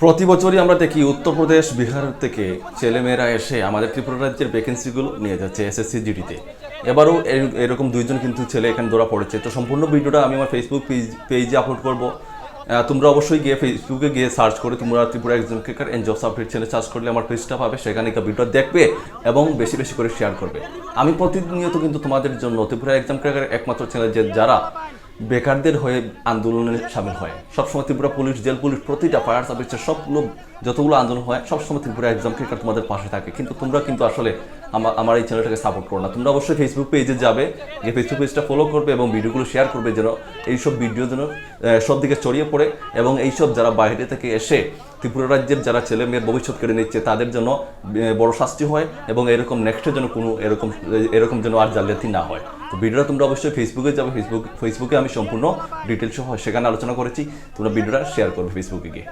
প্রতি বছরই আমরা দেখি উত্তরপ্রদেশ বিহার থেকে ছেলেমেয়েরা এসে আমাদের ত্রিপুরা রাজ্যের ভ্যাকেন্সিগুলো নিয়ে যাচ্ছে এসএসসি জিডিতে এবারও এর- এরকম দুইজন কিন্তু ছেলে এখানে ধরা পড়েছে। তো সম্পূর্ণ ভিডিওটা আমি আমার ফেসবুক পেজ পেজে আপলোড করব। তোমরা অবশ্যই গিয়ে ফেসবুকে গিয়ে সার্চ করে তোমরা ত্রিপুরা একজন cricket and jobs update channel search করলে আমার পেজটা পাবে। সেখানে ভিডিও দেখবে এবং বেশি বেশি করে শেয়ার করবে। আমি প্রতিনিয়ত কিন্তু তোমাদের জন্য ত্রিপুরা এক্সাম ক্রিকেট একমাত্র চ্যানেল যে, যারা বেকারদের হয়ে আন্দোলনে সামিল হয়। সবসময় ত্রিপুরা পুলিশ, জেল পুলিশ, প্রতিটা ফায়ার সার্ভিসের সবগুলো, যতগুলো আন্দোলন হয়, সবসময় ত্রিপুরা এক্সাম ক্রিকেট তোমাদের পাশে থাকে। কিন্তু তোমরা কিন্তু আসলে আমার আমার এই চ্যানেলটাকে সাপোর্ট করো না। তোমরা অবশ্যই ফেসবুক পেজে যাবে যে ফেসবুক পেজটা ফলো করবে এবং ভিডিওগুলো শেয়ার করবে যেন এইসব ভিডিও যেন সব দিকে ছড়িয়ে পড়ে এবং এইসব যারা বাইরে থেকে এসে ত্রিপুরা রাজ্যের যারা ছেলে মেয়ের ভবিষ্যৎ কেড়ে নিচ্ছে, তাদের জন্য বড় শাস্তি হয় এবং এরকম নেক্সটের জন্য কোনো এরকম এরকম যেন আর জালিয়াতি না হয়। তো ভিডিওটা তোমরা অবশ্যই ফেসবুকে যাবে ফেসবুক ফেসবুকে আমি সম্পূর্ণ ডিটেলস সহ সেখানে আলোচনা করেছি। তোমরা ভিডিওটা শেয়ার করবে ফেসবুকে গিয়ে।